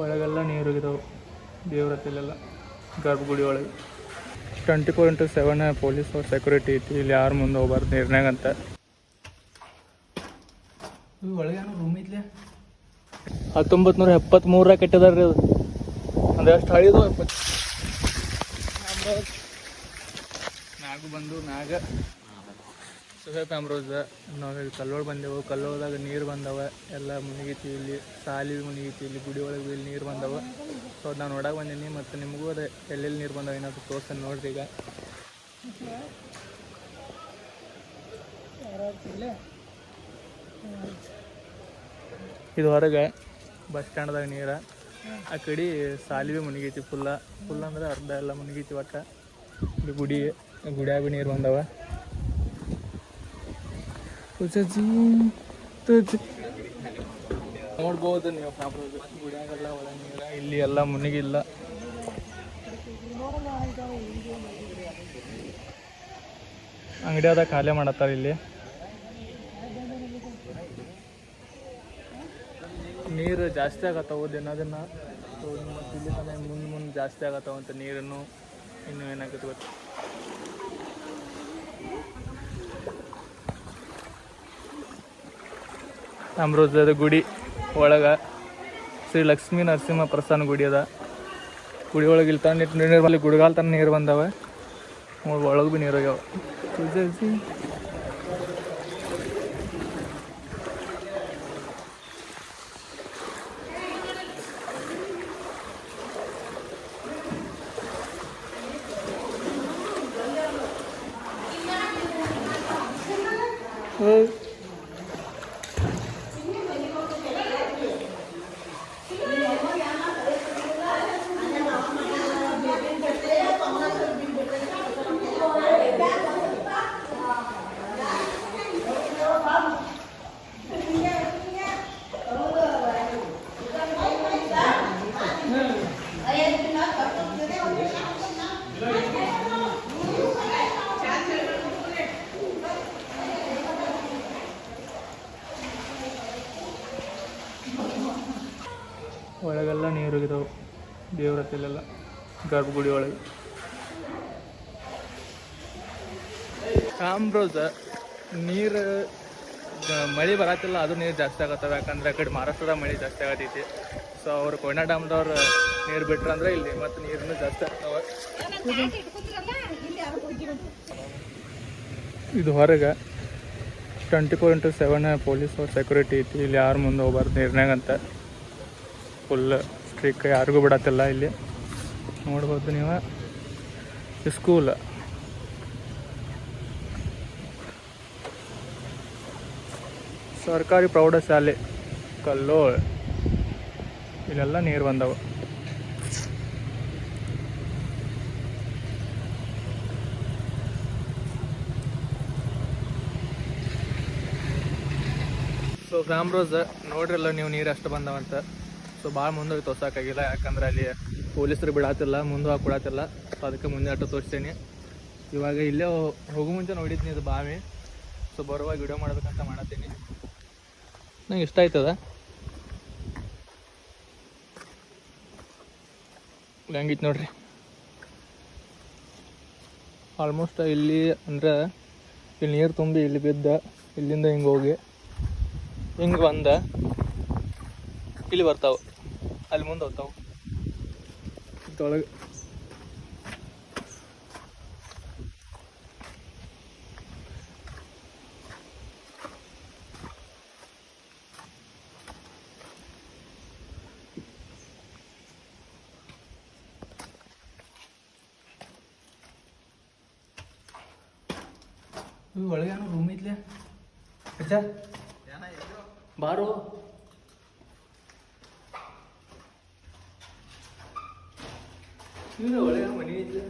ಒಳಗೆಲ್ಲ ನೀರು ಇದಾವೆ ದೇವ್ರ ಹತ್ತಿಲೆಲ್ಲ ಗರ್ಭಗುಡಿ ಒಳಗೆ. Twenty four into seven police ಅವ್ರ ಸೆಕ್ಯೂರಿಟಿ ಐತಿ. ಇಲ್ಲಿ ಯಾರು ಮುಂದೆ ಹೋಗ್ಬಾರ್ದು ನೀರ್ನಾಗ ಅಂತ. ಒಳಗೇನು ರೂಮ್ ಐತ್ಲೆ? ಹತ್ತೊಂಬತ್ತು ನೂರ ಎಪ್ಪತ್ತ್ಮೂರ ಕಟ್ಟಿದಾರ ರೀ ಅದು. ಅಂದ್ರೆ ಅಷ್ಟು ಹಳಿದು ಎಪ್ಪತ್ತು ನಾಗು ಬಂದು ಮ್ಯಾಗ ಸುಹೇಬ್ ಅಮ್ರೋಜ ನಾವು ಕಲ್ಲೋಳು ಬಂದೆವು. ಕಲ್ಲೋಳದಾಗ ನೀರು ಬಂದವ. ಎಲ್ಲ ಮುನಿಗೈತಿ ಇಲ್ಲಿ, ಸಾಲಿ ಮುನಿಗೈತಿ ಇಲ್ಲಿ, ಗುಡಿ ಒಳಗೆ ಇಲ್ಲಿ ನೀರು ಬಂದವ. ಸೊ ಅದು ನಾನು ನೋಡಕ್ಕೆ ಬಂದೀನಿ, ಮತ್ತು ನಿಮಗೂ ಅದೇ ಎಲ್ಲೆಲ್ಲಿ ನೀರು ಬಂದವ ಏನಾದ್ರು ತೋರ್ಸನ್ ನೋಡ್ರಿ ಈಗ. ಇದು ಹೊರಗೆ ಬಸ್ ಸ್ಟ್ಯಾಂಡ್ದಾಗ ನೀರ. ಆ ಕಡೆ ಸಾಲಿ ಭೀ ಮುನಿಗೈತಿ ಫುಲ್ಲ ಫುಲ್ ಅಂದ್ರೆ ಅರ್ಧ ಎಲ್ಲ ಮುನಿಗೈತಿ ಒಟ್ಟ. ಗುಡಿ, ಗುಡಿಯಾಗ ನೀರು ಬಂದವ. ತುಜಿ ತುಜಿ ನೋಡ್ಬೋದು ನೀವು ಕಾಪುರದ ಗುಡಿಯಾಗೆಲ್ಲ ಇಲ್ಲಿ ಎಲ್ಲ ಮುನಿಗಿಲ್ಲ. ಅಂಗಡಿ ಅದ ಖಾಲಿ ಮಾಡತ್ತಾರ ಇಲ್ಲಿ. ನೀರು ಜಾಸ್ತಿ ಆಗತ್ತವು ದಿನ ದಿನ. ಇಲ್ಲಿ ತನಕ ಮುಂದೆ ಮುಂದೆ ಜಾಸ್ತಿ ಆಗತ್ತವಂತ ನೀರನ್ನು ಇನ್ನು ಏನಾಗುತ್ತೆ ಗೊತ್ತು? ಅಮೃತದ ಗುಡಿ ಒಳಗೆ ಶ್ರೀ ಲಕ್ಷ್ಮೀ ನರಸಿಂಹ ಪ್ರಸನ್ನ ಗುಡಿ ಅದ. ಗುಡಿ ಒಳಗೆ ಇಲ್ಲಿ ತಣ್ಣ ನೀರು ಗುಡಿಗಾಲ್ ತನಕ ನೀರು ಬಂದವ. ಒಳಗೆ ಭೀ ನೀರು ಹೋಗ್ಯಾವ. ಇದಾವೆ ದೇವ್ರ ಹತ್ತಿಲೆಲ್ಲ ಗರ್ಭಗುಡಿ ಒಳಗೆ. ಕಾಮ್ರೋಜ ನೀರು ಮಳೆ ಬರತ್ತಿಲ್ಲ ಅದು ನೀರು ಜಾಸ್ತಿ ಆಗತ್ತವೆ ಯಾಕಂದ್ರೆ ಆ ಕಡೆ ಮಹಾರಾಷ್ಟ್ರದಾಗ ಮಳೆ ಜಾಸ್ತಿ ಆಗತ್ತೈತಿ ಸೊ ಅವ್ರು ಕೊಯ್ನಾ ಡ್ಯಾಮ್ದವ್ರು ನೀರು ಬಿಟ್ರಂದ್ರೆ ಇಲ್ಲಿ ಮತ್ತು ನೀರನ್ನು ಜಾಸ್ತಿ ಆಗ್ತಾವೆ. ಇದು ಹೊರಗೆ twenty four into seven police ಅವ್ರ ಸೆಕ್ಯೂರಿಟಿ ಐತಿ. ಇಲ್ಲಿ ಯಾರು ಮುಂದೆ ಹೋಗ್ಬಾರ್ದು ನೀರ್ನಾಗ ಅಂತ ಫುಲ್ ಸ್ಟ್ರಿಕ್ ಯಾರಿಗೂ ಬಿಡತ್ತಿಲ್ಲ ಇಲ್ಲಿ. ನೋಡ್ಬೋದು ನೀವು. ಸ್ಕೂಲ್ ಸರ್ಕಾರಿ ಪ್ರೌಢಶಾಲೆ ಕಲ್ಲೋ ಇಲ್ಲೆಲ್ಲ ನೀರು ಬಂದವು. ಸೊ ರಾಮ್ರೋಸ್ ನೋಡ್ರಲ್ಲ ನೀವು ನೀರು ಅಷ್ಟು ಬಂದವಂತ. ಸೊ ಭಾಳ ಮುಂದೆ ಹೋಗಿ ತೋರ್ಸೋಕ್ಕಾಗಿಲ್ಲ, ಯಾಕಂದ್ರೆ ಅಲ್ಲಿ ಪೊಲೀಸರು ಬಿಡಾತಿಲ್ಲ ಮುಂದೆ ಹೋಗಿ ಕೊಡತ್ತಿಲ್ಲ ಸೊ ಅದಕ್ಕೆ ಮುಂದೆ ಅಟ್ಟು ತೋರಿಸ್ತೀನಿ. ಇವಾಗ ಇಲ್ಲೇ ಹೋಗೋ ಮುಂಚೆ ನೋಡಿದ್ನಿ ಇದು ಬಾವಿ. ಸೊ ಬರುವಾಗ ವಿಡಿಯೋ ಮಾಡ್ಬೇಕಂತ ಮಾಡತ್ತೀನಿ. ನಂಗೆ ಇಷ್ಟ ಆಯ್ತದ? ಹೆಂಗಿತ್ತು ನೋಡ್ರಿ. ಆಲ್ಮೋಸ್ಟ್ ಇಲ್ಲಿ ಅಂದ್ರೆ ಇಲ್ಲಿ ನೀರು ತುಂಬಿ ಇಲ್ಲಿ ಬಿದ್ದ, ಇಲ್ಲಿಂದ ಹಿಂಗೆ ಹೋಗಿ, ಹಿಂಗೆ ಬಂದ, ಇಲ್ಲಿ ಬರ್ತಾವೆ. ಅಲ್ಲಿ ಮುಂದೆ ಹೋಗ್ತಾವೆ ಇದ್ರೊಳಗೆ ಒಳಗೆ ಏನೋ ರೂಮ್ ಐತ್ಲೆ ಅಚ್ಚ ಬಾರು ಇವ್ರು ಒಳಗೆ ಮನೆ ಐತ್ಲೆ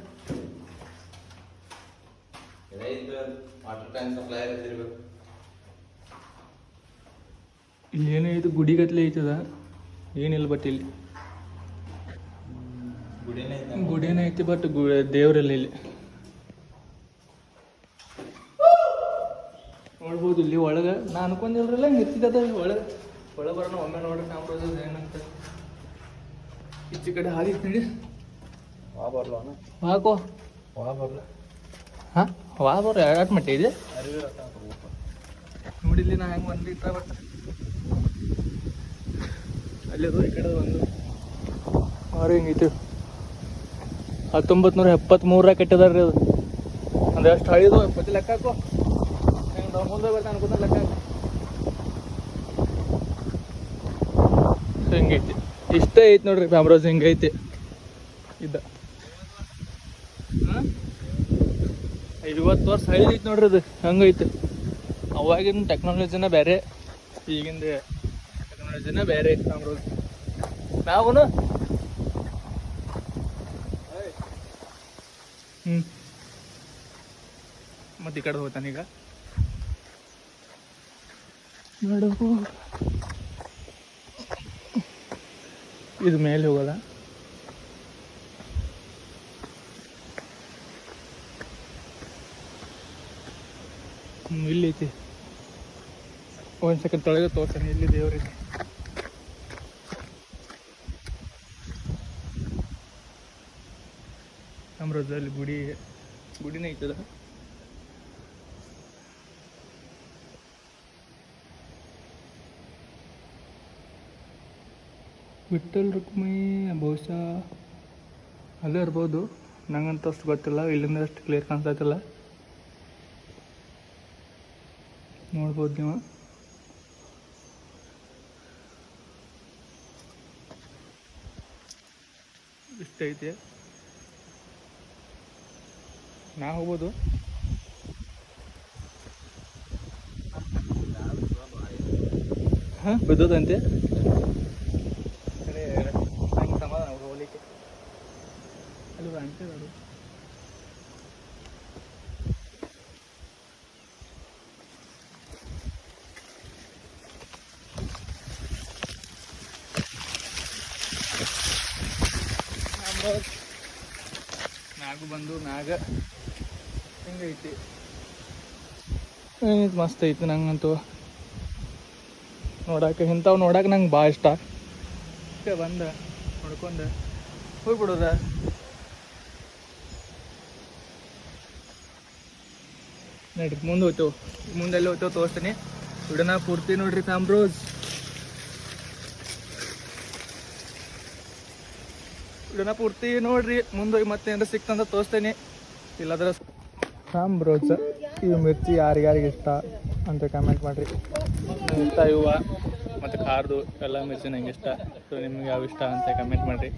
ವಾಟರ್ ಟ್ಯಾಂಕ್ ಸಪ್ಲೈ ಇರ್ತಿರ್ಬೇಕು ಇಲ್ಲಿ ಏನೋ ಇದು ಗುಡಿ ಗತ್ಲೆ ಐತದ? ಏನಿಲ್ಲ ಬಟ್ ಇಲ್ಲಿ. ಗುಡಿನೇ ಐತಿ ಬಟ್ ದೇವ್ರಿಲ್ಲ ಇಲ್ಲಿ. ನೋಡ್ಬೋದು ಇಲ್ಲಿ ಒಳಗೆ. ನಾ ಅನ್ಕೊಂಡಿಲ್ರಲ್ಲ, ಹಿಂಗೆ ಇರ್ತಿದ್ದದ ಒಳಗೆ. ಒಳಗೆ ಬರೋಣ, ಒಮ್ಮೆ ನೋಡ್ರಿ, ನಾವು ಏನಂತ ಈಚೆ ಕಡೆ ಹಾದಿ ಐತೆ ನೋಡಿ. ವಾ ಬರ್ಲವನ ವಾಕೋ ವಾ ಬರ್ಲ ಹಾಂ? ವಾ ಬರೋ ಎರಡು ಮಟ್ಟ ಇದೆ? ನೋಡಿಲ್ಲಿ ನಾ ಹೆಂಗೆ ಒಂದು ಬಟ್ ಈ ಕಡೆ ಒಂದು. ಅವ್ರು ಹಿಂಗೈತಿ? ಹತ್ತೊಂಬತ್ತು ನೂರ ಎಪ್ಪತ್ತ್ಮೂರಾಗ ಕಟ್ಟಿದಾರೆ ರೀ ಅದು. ಅಂದ್ರೆ ಎಷ್ಟು ಹಳಿದು ಎಪ್ಪತ್ತು ಲೆಕ್ಕ ಹಾಕೋ. ಹೆಂಗೆ ನಾವು ಮುಂದೆ ಬರ್ತಾನೆ ಅನ್ಕೊಂಡ ಲೆಕ್ಕ ಹಾಕು. ಹಿಂಗೈತಿ? ಇಷ್ಟೇ ಐತಿ ನೋಡ್ರಿ ಕ್ಯಾಮ್ರಾಸ್ ಹಿಂಗೈತಿ? ಇದ್ದ ಐವತ್ತು ವರ್ಷ ಹಳಿ ಐತಿ ನೋಡ್ರಿ ಅದು, ಹಂಗೈತೆ. ಅವಾಗಿನ ಟೆಕ್ನಾಲಜಿನ ಬೇರೆ ಈಗಿಂದ ಟೆಕ್ನಾಲಜಿನ ಬೇರೆ ಕ್ಯಾಮ್ರಾಸ್ ನಾವುನು? ಹ್ಞೂ ಮತ್ತೆ ಈ ಕಡೆ ಹೋಗ್ತಾನೀಗ ನೋಡು. ಇದು ಮೇಲೆ ಹೋಗೋದ? ಇಲ್ಲೈತಿ ಒಂದ್ ಸೆಕೆಂಡ್ ತೊಳೆಗೆ ತೋರ್ತಾನೆ ಇಲ್ಲಿ ದೇವ್ರಿಗೆ ಅಮೃತದಲ್ಲಿ ಗುಡಿ, ಗುಡಿನೇ ಐತದ ವಿಠಲ್ ರುಕ್ಮಿ ಬಹುಶಃ ಅಲ್ಲೇ ಇರ್ಬೋದು. ನಂಗಂತೂ ಅಷ್ಟು ಗೊತ್ತಿಲ್ಲ, ಇಲ್ಲಿಂದ ಅಷ್ಟು ಕ್ಲಿಯರ್ ಕಾಣಿಸ್ತೈತಿಲ್ಲ ನೋಡ್ಬೋದು ನೀವು. ಇಷ್ಟೈತೆ ನಾ ಹೋಗ್ಬೋದು. ಹಾಂ? ಬಿದ್ದದಂತೆ? ಸಮಾಧಾನ ಹೋಗ್ಲಿಕ್ಕೆ. ಅಲ್ಲಿ ಅಂಟಿದ್ರು ನಾಗು ಬಂದು ನಾಗ ಹಿಂಗೈತಿ? ಏನಿದು ಮಸ್ತ್ ಐತಿ ನಂಗಂತೂ. ನೋಡಕ್ಕೆ ಇಂಥವು ನೋಡಕ್ಕೆ ನಂಗೆ ಭಾಳ ಇಷ್ಟ. ಅಷ್ಟೇ ಬಂದ ನೋಡ್ಕೊಂಡು ಹೋಗ್ಬಿಡೋದ? ನಡಿ ಮುಂದೆ ಹೋಯ್ತೇವೆ ಮುಂದೆಲ್ಲ ಹೋಯ್ತೇವೆ ತೋರಿಸ್ತೀನಿ. ವಿಡನ ಪೂರ್ತಿ ನೋಡ್ರಿ ಕಾಮ್ರೋಸ್ ವಿಡನ ಪೂರ್ತಿ ನೋಡ್ರಿ, ಮುಂದೆ ಮತ್ತೆ ಏನಾರ ಸಿಕ್ತಂತ ತೋರಿಸ್ತೇನೆ. ಇಲ್ಲಾದ್ರೆ ಹಾಂ ರೋಜ್ ಇವು ಮಿರ್ಚಿ ಯಾರಿಗಾರಿಗೆ ಇಷ್ಟ ಅಂತ ಕಮೆಂಟ್ ಮಾಡ್ರಿ. ಇಷ್ಟ ಇವ ಮತ್ತು ಖಾರದು, ಎಲ್ಲ ಮಿರ್ಚಿ ನಂಗೆ ಇಷ್ಟ. ಸೊ ನಿಮ್ಗೆ ಯಾವ ಇಷ್ಟ ಅಂತ ಕಮೆಂಟ್ ಮಾಡಿರಿ.